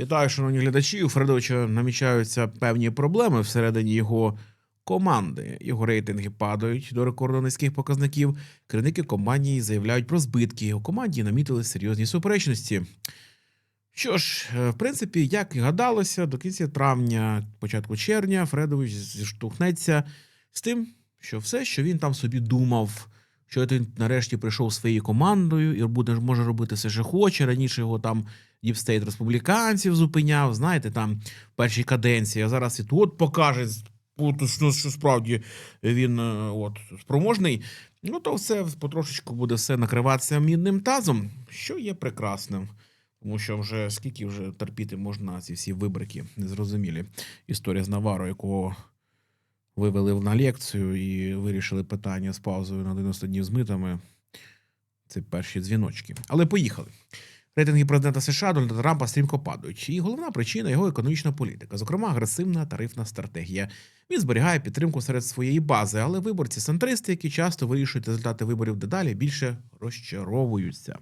Вітаю, шановні глядачі. У Фредовича намічаються певні проблеми всередині його команди. Його рейтинги падають до рекордно низьких показників. Керівники компанії заявляють про збитки. Його команді намітили серйозні суперечності. Що ж, е, в принципі, як і гадалося, до кінця травня, початку червня, Фредович зіштовхнеться з тим, що все, що він там собі думав, що він нарешті прийшов своєю командою і буде, може робити все, що хоче. Раніше його там діпстейт республіканців зупиняв, знаєте, там в першій каденції, а зараз і тут покаже, що, що справді він е, от, спроможний. Ну, то все потрошечку буде все накриватися мідним тазом, що є прекрасним. Тому що вже скільки вже терпіти можна ці всі вибрики незрозумілі. Історія з Наваро, якого вивели на лекцію і вирішили питання з паузою на 90 днів з митами. Це перші дзвіночки. Але поїхали. Рейтинги президента США Дональда Трампа стрімко падають. І головна причина його економічна політика, зокрема, агресивна тарифна стратегія. Він зберігає підтримку серед своєї бази, але виборці центристи, які часто вирішують результати виборів дедалі, більше розчаровуються.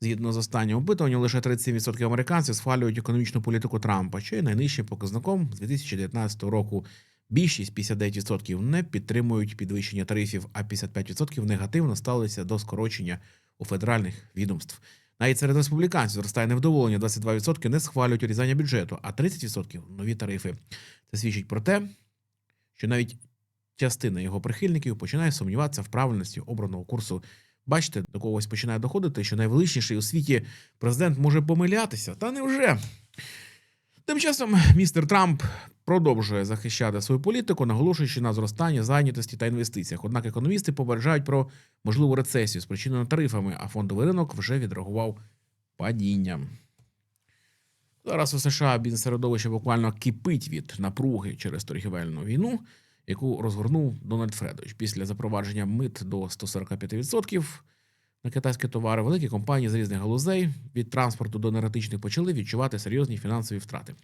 Згідно з останнім опитуванням, лише 37% американців схвалюють економічну політику Трампа, що є найнижчим показником з 2019 року. Більшість 59% не підтримують підвищення тарифів, а 55% негативно ставилися до скорочення у федеральних відомств. Навіть серед республіканців зростає невдоволення, 22% не схвалюють урізання бюджету, а 30% нові тарифи. Це свідчить про те, що навіть частина його прихильників починає сумніватися в правильності обраного курсу. Бачите, до когось починає доходити, що найвеличніший у світі президент може помилятися. Та невже? Тим часом містер Трамп продовжує захищати свою політику, наголошуючи на зростанні зайнятості та інвестиціях. Однак економісти попереджають про можливу рецесію, спричинену тарифами, а фондовий ринок вже відреагував падінням. Зараз у США бізнес-середовище буквально кипить від напруги через торгівельну війну, яку розгорнув Дональд Фредович. Після запровадження мит до 145% на китайські товари, великі компанії з різних галузей від транспорту до енергетичних почали відчувати серйозні фінансові втрати.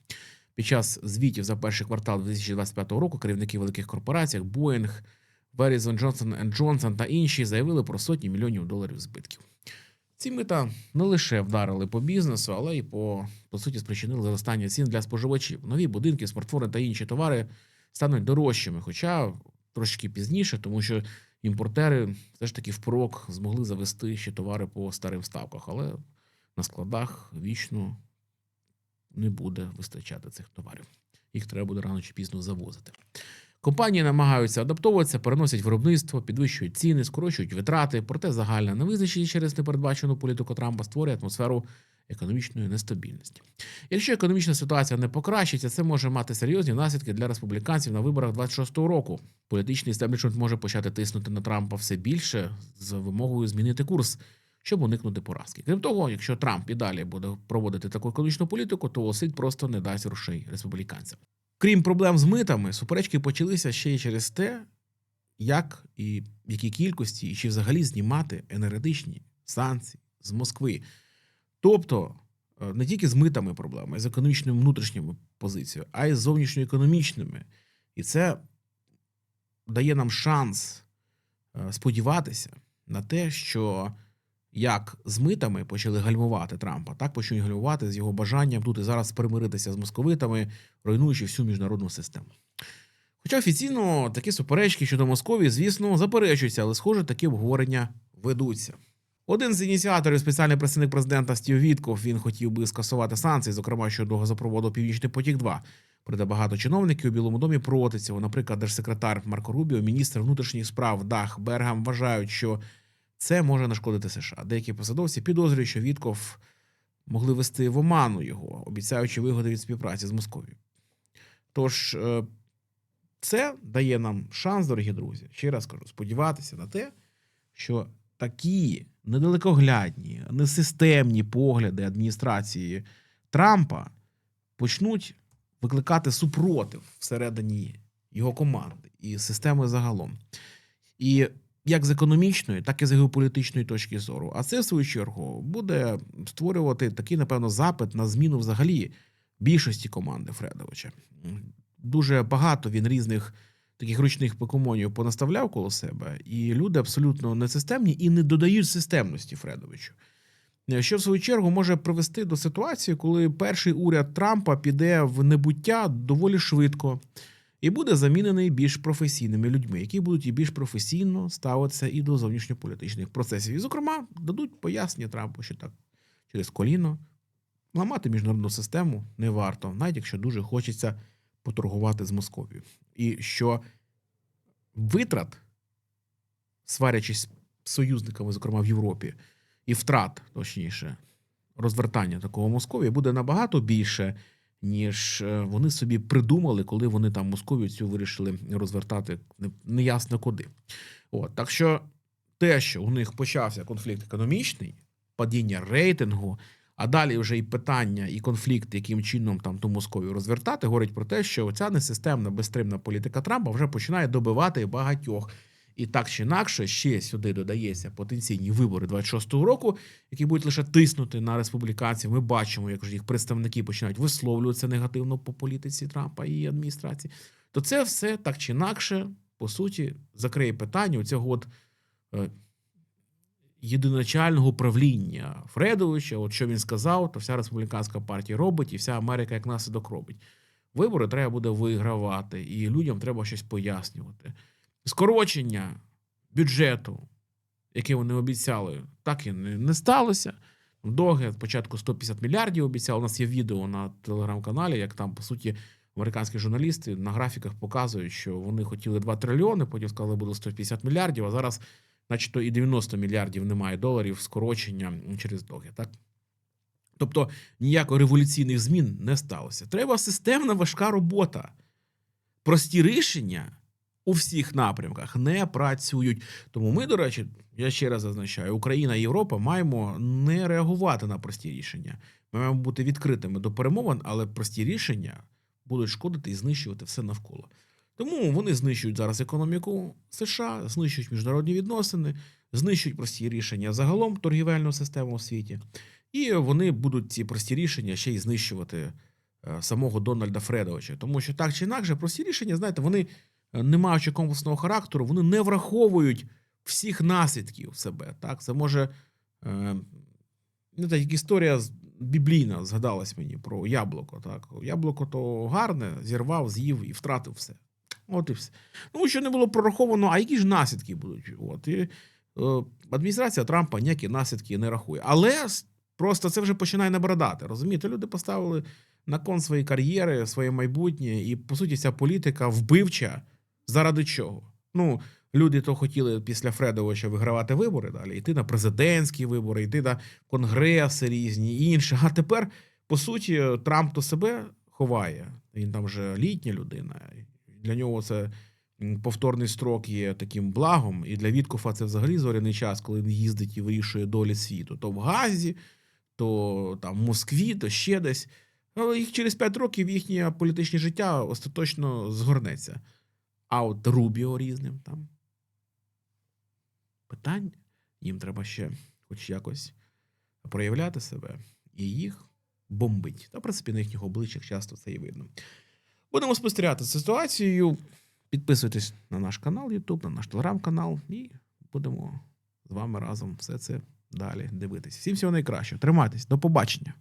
Під час звітів за перший квартал 2025 року керівники великих корпорацій, як Boeing, Verizon, Johnson Johnson та інші заявили про сотні мільйонів доларів збитків. Ці мита не лише вдарили по бізнесу, але й по, по суті спричинили зростання цін для споживачів. Нові будинки, смартфони та інші товари стануть дорожчими, хоча трошки пізніше, тому що імпортери все ж таки впрок змогли завести ще товари по старим ставках, але на складах вічно не буде вистачати цих товарів. Їх треба буде рано чи пізно завозити. Компанії намагаються адаптовуватися, переносять виробництво, підвищують ціни, скорочують витрати. Проте загальна невизначеність через непередбачену політику Трампа створює атмосферу економічної нестабільності. Якщо економічна ситуація не покращиться, це може мати серйозні наслідки для республіканців на виборах 26-го року. Політичний істеблішмент може почати тиснути на Трампа все більше з вимогою змінити курс, щоб уникнути поразки. Крім того, якщо Трамп і далі буде проводити таку економічну політику, то осить просто не дасть грошей республіканцям. Крім проблем з митами, суперечки почалися ще й через те, як і в якій кількості, і чи взагалі знімати енергетичні санкції з Москви. Тобто е, не тільки з митами проблеми, з економічною внутрішніми позицією, а й з зовнішньоекономічними. І це дає нам шанс е, сподіватися на те, що як з митами почали гальмувати Трампа, так почнуть гальмувати з його бажанням тут і зараз примиритися з московитами, руйнуючи всю міжнародну систему. Хоча офіційно такі суперечки щодо Московії, звісно, заперечуються, але, схоже, такі обговорення ведуться. Один з ініціаторів, спеціальний представник президента Стів Вітков, він хотів би скасувати санкції, зокрема щодо газопроводу Північний потік 2 Проте багато чиновників у Білому домі проти цього. Наприклад, держсекретар Марко Рубіо, міністр внутрішніх справ Дах Бергам вважають, що це може нашкодити США. Деякі посадовці підозрюють, що Вітков могли вести в оману його, обіцяючи вигоди від співпраці з Московією. Тож е, це дає нам шанс, дорогі друзі, ще раз кажу, сподіватися на те, що такі недалекоглядні, несистемні погляди адміністрації Трампа почнуть викликати супротив всередині його команди і системи загалом. І як з економічної, так і з геополітичної точки зору. А це, в свою чергу, буде створювати такий, напевно, запит на зміну взагалі більшості команди Фредовича. Дуже багато він різних таких ручних покемонів понаставляв коло себе, і люди абсолютно несистемні і не додають системності Фредовичу. е, що в свою чергу може привести до ситуації, коли перший уряд Трампа піде в небуття доволі швидко і буде замінений більш професійними людьми, які будуть і більш професійно ставитися і до зовнішньополітичних процесів. І, зокрема, дадуть пояснення Трампу, що так через коліно ламати міжнародну систему не варто, навіть якщо дуже хочеться поторгувати з Московією. І що витрат, сварячись союзниками, зокрема в Європі, і втрат, точніше, розвертання такого Московії буде набагато більше, ніж е, вони собі придумали, коли вони там Московію цю вирішили розвертати неясно куди. От, так що те, що у них почався конфлікт економічний, падіння рейтингу, а далі вже і питання, і конфлікт, яким чином там ту Московію розвертати, говорить про те, що ця несистемна, безстримна політика Трампа вже починає добивати багатьох. І так чи інакше, ще сюди додається потенційні вибори 26-го року, які будуть лише тиснути на республіканців. Ми бачимо, як їх представники починають висловлюватися негативно по політиці Трампа і адміністрації. То це все так чи інакше, по суті, закриє питання у цього от е, єдиначального правління Фредовича. От що він сказав, то вся республіканська партія робить, і вся Америка як наслідок робить. Вибори треба буде вигравати, і людям треба щось пояснювати. Скорочення бюджету, яке вони обіцяли, так і не, сталося. Доги спочатку 150 мільярдів обіцяли. У нас є відео на телеграм-каналі, як там, по суті, американські журналісти на графіках показують, що вони хотіли 2 трильйони, потім сказали, буде 150 мільярдів, а зараз, начебто, і 90 мільярдів немає доларів скорочення через доги. Так? Тобто ніяких революційних змін не сталося. Треба системна важка робота. Прості рішення у всіх напрямках не працюють. Тому ми, до речі, я ще раз зазначаю, Україна і Європа маємо не реагувати на прості рішення. Ми маємо бути відкритими до перемовин, але прості рішення будуть шкодити і знищувати все навколо. Тому вони знищують зараз економіку США, знищують міжнародні відносини, знищують прості рішення загалом торгівельну систему у світі. І вони будуть ці прості рішення ще й знищувати е, самого Дональда Фредовича. Тому що так чи інакше, прості рішення, знаєте, вони, е, не маючи комплексного характеру, вони не враховують всіх наслідків себе. Так? Це може. Е, ну, так, як історія біблійна згадалась мені про яблуко. Так? Яблуко то гарне, зірвав, з'їв і втратив все. От і все. Ну, що не було прораховано, а які ж наслідки будуть? От. І, е, адміністрація Трампа ніякі наслідки не рахує. Але просто це вже починає набридати. Розумієте, люди поставили на кон свої кар'єри, своє майбутнє, і по суті, ця політика вбивча заради чого? Ну, люди то хотіли після Фредовича вигравати вибори далі, йти на президентські вибори, йти на конгреси різні і інше. А тепер, по суті, Трамп то себе ховає. Він там вже літня людина. Для нього це повторний строк є таким благом. І для Віткофа це взагалі зоряний час, коли він їздить і вирішує долі світу. То в Газі, то там в Москві, то ще десь. Але їх через 5 років їхнє політичне життя остаточно згорнеться. А от Рубіо різним там. Питання. Їм треба ще хоч якось проявляти себе і їх бомбить. Та, в принципі, на їхніх обличчях часто це і видно. Будемо спостерігати за ситуацією. Підписуйтесь на наш канал YouTube, на наш телеграм-канал, і будемо з вами разом все це далі дивитися. Всім всього найкращого. Тримайтесь, до побачення.